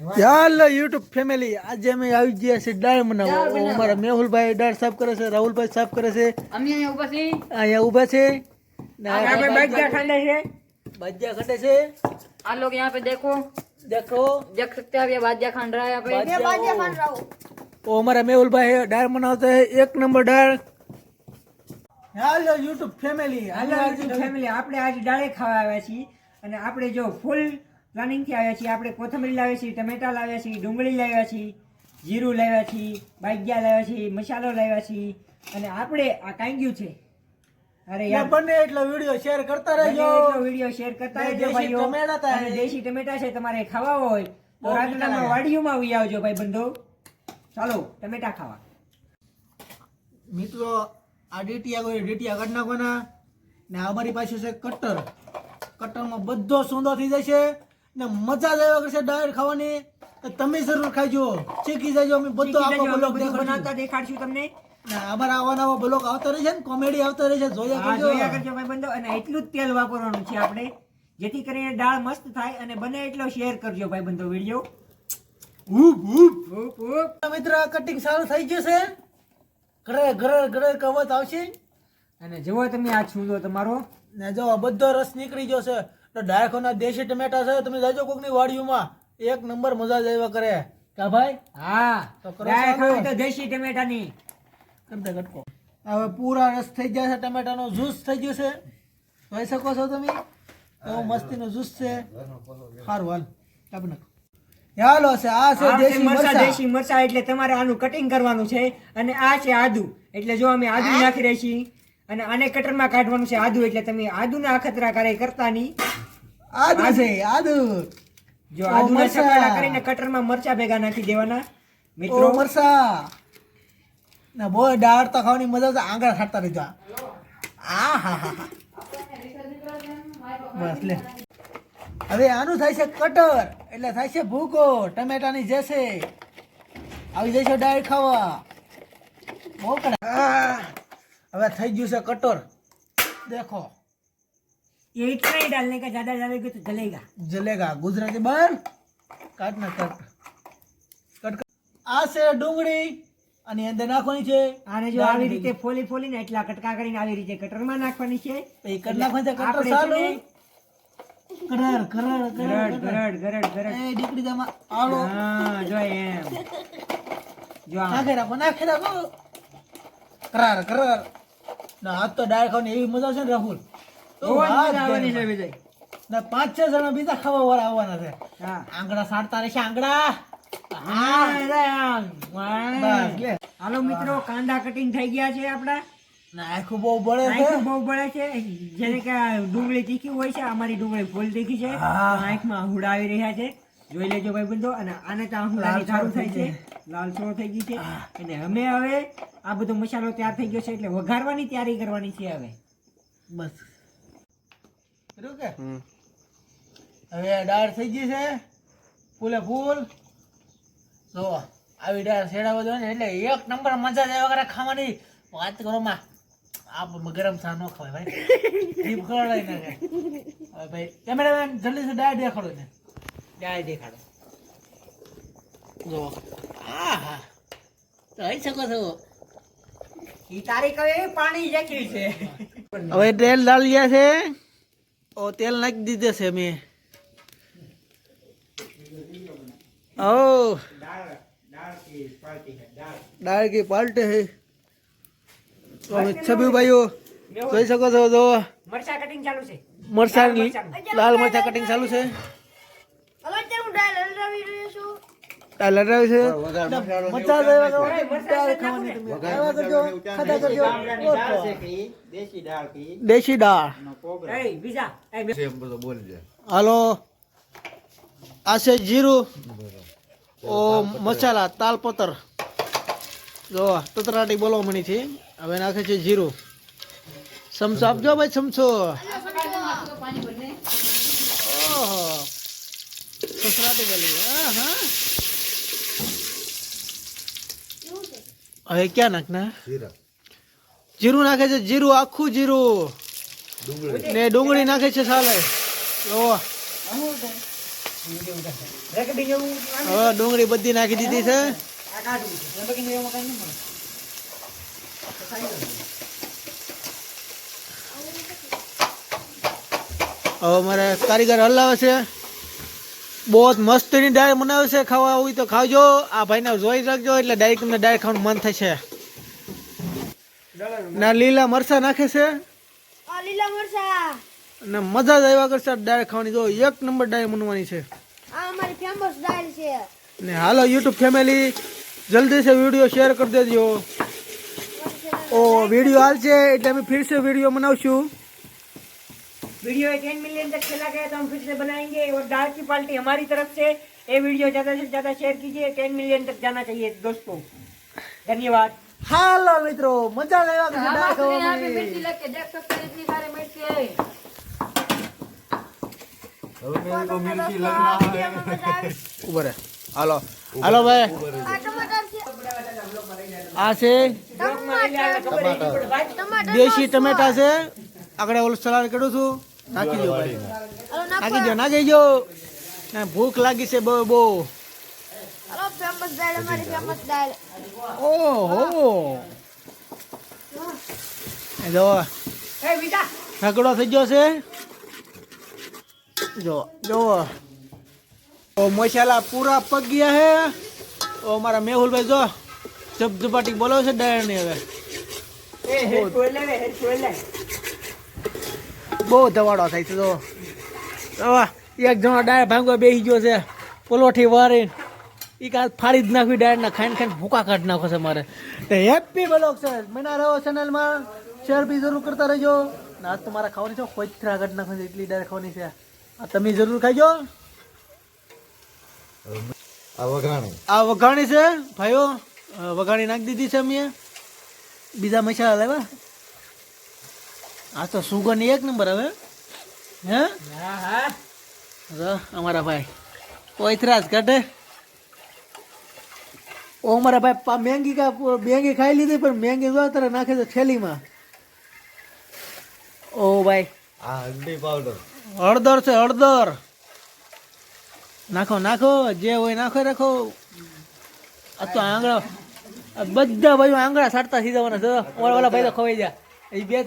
ચાલો YouTube family આજે અમે આવી ગયા છે દાળ બનાવવા અમારા મેહુલભાઈ દાળ સાફ કરે છે રાહુલભાઈ સાફ કરે છે અમે અહીંયા ઊભા છીએ અહીંયા ઊભા છે ને આ यहाँ पे बाजिया खाने से બાજ્યા ખટે છે आप लोग यहाँ पे देखो દેખો देख सकते हैं अब ये बाजिया खान रहा है यहाँ पे બાજ્યા તો અમારા મેહુલભાઈ દાળ બનાવતા છે એક નંબર દાળ hello YouTube family hello YouTube family આપણે આજે ડાળે ખાવા આવ્યા છીએ અને આપણે જો ફૂલ પ્લાનિંગથી આવ્યા છીએ. આપણે કોથમરી લાવ્યા છીએ ટમેટા લાવ્યા છીએ ડુંગળી લાવ્યા છીએ જીરું લાવ્યા છીએ બાગ્યા લાવ્યા છીએ મસાલો લાવ્યા છીએ. અને આપણે આ કાંગ્યું છે. અરે યાર. બને એટલો વીડિયો શેર કરતા રહેજો. એટલો વીડિયો શેર કરતા રહેજો ભાઈઓ. ટમેટા અને દેશી ટમેટા છે તમારે ખાવા હોય તો મીઠા વાડીઓમાં આવી આવજો ભાઈ બંધો. ચાલો ટમેટા ખાવા. મિત્રો આ ડેટિયા કોઈ ડેટિયા કાઢ નાખવાના? ને અમારી પાસે છે કટર. કટરમાં બધો સૂંદો થઈ જશે. ને મજા આવ્યા કરશે ડાયર ખાવાની. તમે જરૂર ખાજો. ચીકી જજો અમે બધો શીખી બ્લોગ બનાવતા દેખાડશું તમને. અમારા આવા નવા બ્લોગ આવતા રહેશે ને કોમેડી આવતા રહેશે જોયા કરજો. જોયા કરજો ભાઈ બંધો. અને એટલું જ તેલ વાપરવાનું છે આપણે. જેથી કરીને દાળ મસ્ત થાય અને બને એટલો શેર કરજો ભાઈ બંધો વીડિયો. ઉપ ઉપ. ઉપ ઉપ. મિત્ર કટિંગ સારું થઈ જશે ઘરે ઘરે ઘરે કવત આવશે. અને જુઓ તમે આ છૂંદો તમારો. ને જો બધો રસ નીકળી જશે તો ડાયખોના દેશી ટમેટા છે તમે જાજો કોકની વાડીઓમાં. એક નંબર મજા જ આવ્યા કરે. કા ભાઈ? હા. તો કરો દાળ તો દેશી ટમેટાની. કરતા ગટકો? હવે પૂરા રસ થઈ ગયા છે ટમેટાનો જ્યુસ થઈ ગયો છે. જોઈ શકો છો તમે? એવો મસ્તીનો જ્યુસ છે. સારું હાલ. કાપી નાખો. હાલો છે આ છે દેશી મરચાં, દેશી મરચા એટલે તમારે આનું કટિંગ કરવાનું છે અને આ છે આદુ. એટલે જો અમે આદુ નાખી રહી છીએ અને આને કટરમાં કાઢવાનું છે આદુ એટલે તમે આદુના અખતરા કરે કરતા નહીં. આદુ. છે આદુ. જો ઓ, આદુના કરીને કટરમાં મરચા ભેગા નાખી દેવાના મિત્રો. મરસા ના બહુ દાળ તો ખાવાની મજા છે આંગળા ખાતા રહેજો આ. હા હા હા. બસ લે. હવે આનું થાય છે કટર એટલે થાય છે ભૂકો ટમેટાની જશે આવી જશે દાળ ખાવા. બહુ! હવે થઈ ગયું છે કટર. દેખો. ये इतना ही डालने का ज्यादा डालेंगे तो जलेगा જલેગા ગુજરાતી બન કાટ ના કટ કટ કટ. આ છે ડુંગળી આની અંદર નાખવાની છે આને જો આવી રીતે ફોલી ફોલીને એટલા કટકા કરીને આવી રીતે કટરમાં નાખવાની છે એ કટ નાખવાની છે કટર આપણે છે સારું ને કરર કરર કરર ગરડ ગરડ ગરડ ગરડ એ દીકરી તમા આલો હા જો એમ જો આમ. નાખી રાખો નાખી રાખો કરાર કરાર ના આજ તો ડાળ ખાવાની એવી મજા છે ને રાહુલ તો બહુ જ વાત મજા આવવાની છે વિજય. ના પાંચ છ જણા બીજા ખાવા વાળા આવવાના છે. આંગળા સાડતા રહેશે આંગળા. હા, રે આમ. બસ વાહ. લે. હાલો મિત્રો કાંદા કટિંગ થઈ ગયા છે આપડા ના બહુ બળે છે. બહુ બળે છે. જેને કે ડુંગળી તીખી હોય છે અમારી ડુંગળી ફૂલ તીખી છે. આંખમાં આહુડા આવી રહ્યા છે. જોઈ લેજો ભાઈ બંધો અને આને તો આહુડાની લાલ સારું થાય થઈ છે. લાલ સોળ થઈ ગઈ છે. અને અમે હવે આ બધો મસાલો તૈયાર થઈ ગયો છે એટલે વઘારવાની તૈયારી કરવાની છે હવે. બસ. કે? હવે ડાળ થઈ ગઈ છે. ફૂલે ફૂલ. જો આવી ડાળ શેડાવા દો ને એટલે એક નંબર મજા જાય વગર ખાવાની. વાત કરો માં. આપ ગરમ સા ન ખવાય ભાઈ. જીભ ખવડાવી નાખે હવે ભાઈ કેમેરામેન જલ્દી થી ડાળ દેખાડો ને. ડાળ દેખાડો. જો હા હા. જોઈ શકો છો. ઈ તારી કવે પાણી જેટલી છે. હવે તેલ ડાલ્યા છે. ઓ તેલ નાખી દીધે છે મેં. ઓ દાળ की પાલટે હે. તો હવે છબી ભાઈઓ જોઈ શકો છો જો મરચા કટિંગ ચાલુ છે. મરચા. લાલ મરચા કટિંગ ચાલુ છે દાળ લડાવી છે મરચાં લેવા જવા ઓય, મરચાં દાળ નાખો ખાવાની ને. તમે. ખાવા કરજો ખાધા કરજો ગામડાની દાળ છે? ઓછો. છે દેશી દાળ કે દેશી દાળ. એય બીજા એય હાલો. આ છે જીરું ઓ મસાલા તાલપત્ર જો તતરાટી બોલવા મળી છે. હવે નાખે છે જીરું. સમસો આપજો ભાઈ સમસો. ઓહો. સસરાટી બોલી. હા હા હવે ક્યાં નાખના? જીરું. નાખે છે જીરું આખું જીરું. ને ડુંગળી નાખે છે સાલે. હવે ડુંગળી બધી નાખી દીધી છે. હવે મારે કારીગર હલાવે છે. બહુ મસ્તની ડાળ બનાવે છે ખાવા હોય તો ખાવજો. આ ભાઈને જોઈ રાખજો એટલે ડાયરેક્ટ તમને ડાળ ખાવાનું મન થશે. ના લીલા મરચા નાખે છે. ને લીલા મરચા. અને મજા જ આવ્યા કરશે ડાળ ખાવાની. જો એક નંબર ડાળ બનવાની છે. આ અમારી ફેમસ દાળ છે. ને હાલો યુટ્યુબ ફેમિલી જલ્દી से વીડિયો શેર કરી દેજો. ઓ વીડિયો હાલ છે એટલે અમે ફિર વીડિયો બનાવશું. वीडियो टेन मिलियन तक चला गया तो हम फिर से बनाएंगे और दाल की पार्टी हमारी तरफ से ये वीडियो ज्यादा से ज्यादा शेयर कीजिए टेन मिलियन तक जाना चाहिए दोस्तों धन्यवाद હાલો મિત્રો મજા જ આવ્યા કરશે દાળ हम यहाँ पे ખાવામાં मिर्ची लेके देख सकते हैं इतनी सारी मिर्ची है ઉભો રે હાલો હાલો ભાઈ આ ટમાટર છે આ છે ટમાટર દેશી ટમેટા છે આગળ ઓલું સલાડ કરું છું નાખી દો ભાઈ નાખી દો નાખી દો ભૂખ લાગી છે બહુ બહુ હલો ફેમસ દાળ અમારી ફેમસ દાળ ઓહો જો એ બીજા ઠગડો થઈ ગયો છે જો જો ઓ મસાલા પૂરા પક ગયા હે ઓ મારા મેહુલભાઈ જો જબ જપાટી બોલો છે ડાયર ની હવે એ હે ટોયલે હે ટોયલે બહુ ધવાડો થાય છે જો, એક જણો ડાયર ભાંગવા બેસી ગયો છે પોલોઠી વારી એ કાલ ફાડી જ નાખવી ડાયરના ખાઈને ખાઈને ભૂકા કાઢી નાખો છે મારે. તો હેપી બ્લોગ છે. મહિના રહો ચેનલમાં. શેર બી જરૂર કરતા રહેજો. ના આજ તો મારા ખાવાની છે કોઈથરા કાઢી નાખવાની છે એટલી ડાયર ખાવાની છે. આ તમે જરૂર ખાજો આ વઘાણી. આ વઘાણી છે ભાઈઓ. વઘાણી નાખી દીધી છે મેં બીજા મસાલા લેવા આ તો સુગન એક નંબર હવે. હે? અમારા ભાઈ. કોઈથરા જ કાઢે. ઓ અમારા ભાઈ મેંગી કા મેંગી ખાઈ લીધી પણ મેંગી જો તારે નાખે છે થેલીમાં. ઓ ભાઈ. આ હળદી પાવડર હળદર છે હળદર. નાખો નાખો જે હોય નાખો રાખો. આ તો આંગળા આ બધા ભાઈઓ આંગળા સાડતા સીધા ઓલા ભાઈ તો ખવાઈ જાય એ બે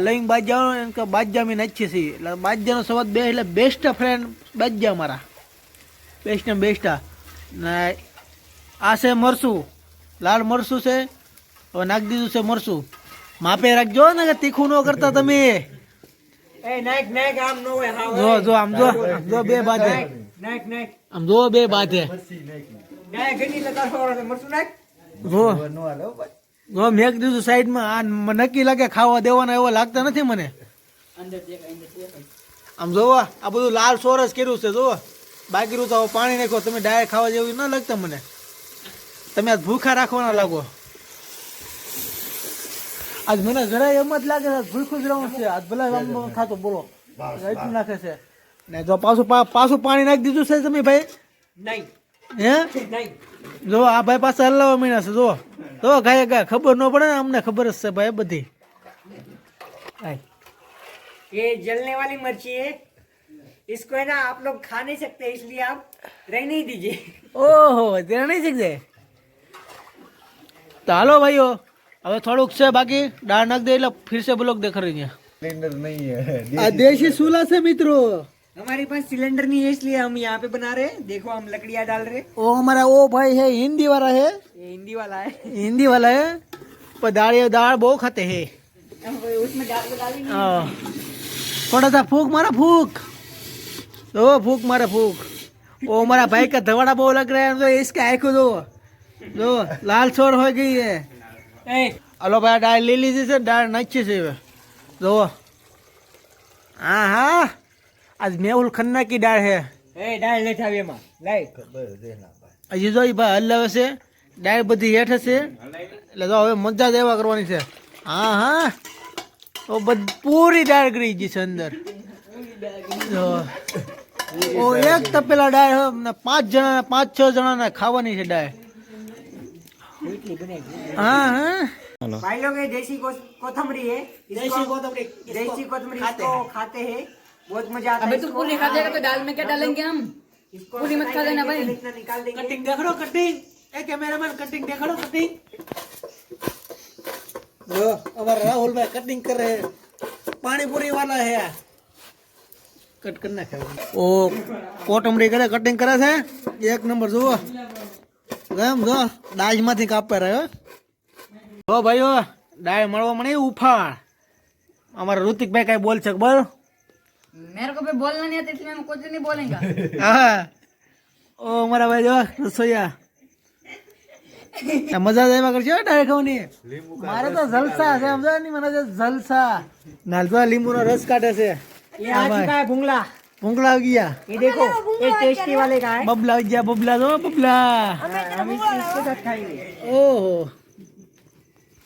લઈને બાજ્યા એમ કે મેં નચ્છી છે. એટલે બાજ્યાનો સવાદ બે એટલે બેસ્ટ ફ્રેન્ડ બાજ્યા મારા. બેસ્ટ ને આ છે મરસું. લાલ મરસું છે. હવે નાખી છે મરસું. માપે રાખજો ને તીખું નો કરતા તમે. જો જો આમ જો જો બે બાજે આમ જો બે બાજે જો. મેં કીધું સાઈડમાં આ નક્કી લાગે ખાવા દેવાના એવા લાગતો નથી મને. આમ જોવા આ બધું લાલ સોરસ કર્યું છે જોવા. બાકી તો પાણી નાખો તમે ડાયરેક્ટ ખાવા જેવું ના લાગતા મને. તમે આજ ભૂખા રાખવાના લાગો. આજ મને જરાય એમ જ લાગે છે ભૂખું જ રહું છે. આજ ભલે આમ ખાતો બોલો. રાઈટ નાખે છે. ને જો પાછું પાછું પાણી નાખી દીધું છે તમે ભાઈ? નહીં. હે नहीं જો આ ભાઈ પાસે હલાવા મીણા છે જો તો ગાય ગાય ખબર ન પડે ને અમને ખબર જ છે ભાઈ બધી હાય. ये जलने वाली मिर्ची है इसको है ना आप लोग खा नहीं सकते इसलिए आप रह नहीं दीजिए ઓહો ત્યાં નહીં શીખજે તો હાલો ભાઈઓ હવે થોડુંક છે બાકી દાળ નાખ દે એટલે ફિરસે બ્લોક દેખાડી છે સિલિન્ડર નહીં હે આ દેશી સુલા છે મિત્રો हमारे पास सिलेंडर नहीं है इसलिए हम यहाँ पे बना रहे हैं। देखो हम लकड़िया डाल रहे हैं। ओ हमारा ओ भाई है हिंदी वाला है। ये हिंदी वाला है। हिंदी वाला है। पर दाल दाल बहुत खाते है। उसमें दाल हाँ। थोड़ा सा फूक मारा फूक। ओ फूक मारा फूक। ओ हमारा भाई का धवाड़ा बहुत लग रहा है तो इसके आँखों दो। दो लाल छोर हो गई है। हेलो भाई डाल ले लीजिए सर। डाल अच्छे से। दो। हाँ हाँ। આજ મેહુલ ખન્ના કી દાળ છે ए डाल ले था માં લાઈ ખબર છે ના ભાઈ હજી જો ઈ ભાઈ હલાવે છે દાળ બધી હેઠ છે એટલે જો હવે મજા જ એવા કરવાની છે હા હા તો બધ પૂરી દાળ ગળી ગઈ છે અંદર જો ઓ એક તપેલા દાળ હે, ને પાંચ જણા પાંચ છ જણાને ખાવાની છે દાળ હા હા भाई लोग ये देसी को- कोथमरी है इसको- देसी कोथमरी, इसको देसी कोथमरी खाते इसको हैं। खाते हैं बहुत मजा आता है अबे तू इसको पूरी खा जाएगा तो दाल में क्या डालेंगे हम इसको पूरी मत फ्राई खा लेना करके भाई। इतना निकाल देंगे કટિંગ દેખાડો કટિંગ એ કેમેરામેન કટિંગ દેખાડો કટિંગ જો અમારા રાહુલભાઈ કટિંગ કરે પાણીપુરી વાલા હે કટ કરી નાખે ઓ કોટમડી કરે કટિંગ કરે છે એક નંબર જુઓ એમ જો દાજમાંથી કાપે રહ્યો જો ભાઈઓ દાળ મળવા મને ઉફાળ અમારા ઋતિકભાઈ કઈ બોલ છે બોલ मेरे को भी बोलना नहीं आता इसलिए मैं कुछ नहीं बोलेंगे હા ઓ મારા ભાઈ જો રસોઈયા આ મજા જ આવ્યા કરશે ડાયરેક્ટ ખાવાની મારે તો જલસા છે સમજો ને મને તો જલસા નાલ તો લીંબુનો રસ કાઢે છે ये आ चुका है भुंगला ભૂંગળા આવી ગયા ये देखो ये टेस्टी वाले का है બબલા આવી ગયા બબલા જો બબલા हम इस- इसके साथ खाएंगे ઓહો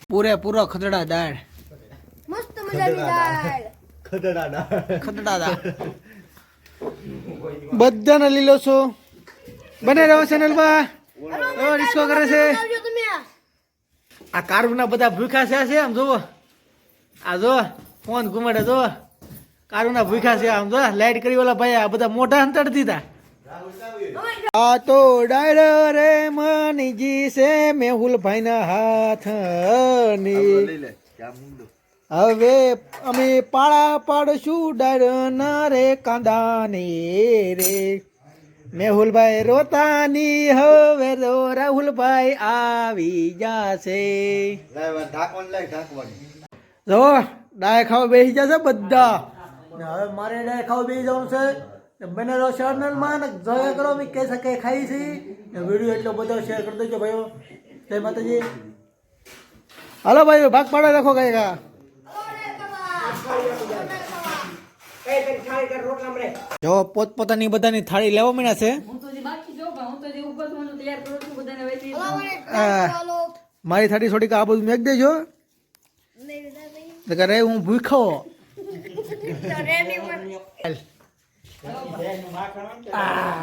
પૂરે પૂરો ખતડા દાળ મસ્ત મજાની દાળ ખદડા દાળ ખતડા બધાને લીલો છો. બને રહો ચેનલમાં. ઓ ડિસ્કો કરે છે. આ કારુના બધા ભૂખા છે છે આમ જોવો આ જો ફોન ઘુમાડે જો કારુના ભૂખા છે આમ જો લાઈટ કરી ઓલા ભાઈ આ બધા મોટા અંતર દીધા. આ તો ડાયર રે મનીજી છે મેહુલ ભાઈ ના હાથ મુંડો હવે અમે પાળા પાડશું ડરના ના રે કાંદાની રે. મેહુલભાઈ રોતાની હવે રો રાહુલભાઈ આવી જાશે. જો ડાય ખાવ બેસી જશે બધા. હવે મારે ડાય ખાવ બેસી જવાનું છે. ને બને રહો ચેનલમાં જોયા કરો મેં કહી શકે ખાઈ છે. વીડિયો એટલો બધો શેર કરી દેજો ભાઈઓ. જય માતાજી. હાલો ભાઈ ભાગ પાડો રાખો કઈ કા જો પોતપોતાની બધાની થાળી લેવા મળ્યા છે. હું તો જે બાકી જો પણ હું તો જે ઉપર છું હું તૈયાર કરું છું બધાને વહેતી ચાલો મારી થાળી થોડીક આ બધું મેક દેજો. નહીં બેટા નહીં. તો કે રે હું ભૂખો.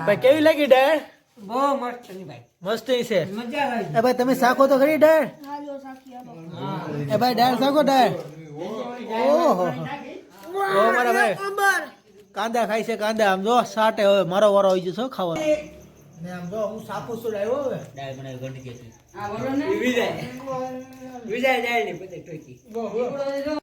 ભાઈ કેવી લાગી ડાળ બહુ મસ્ત છે ભાઈ. મસ્ત છે. એ ભાઈ તમે શાકો તો ખરી એ ભાઈ ડાળ શાકો ડાળ ઓહો. ઓ મારા ભાઈ કાંદા ખાય છે કાંદા. આમ જો સાટે હવે મારો વારો આવી જશે ખાવાનો. ને આમ જો હું સાપુ છું આવ્યો હવે. ડાળ બનાવી ગંડી કે હા બોલો ને. વિજય. વિજય જાય ને બધે ટોકી દીકરો જો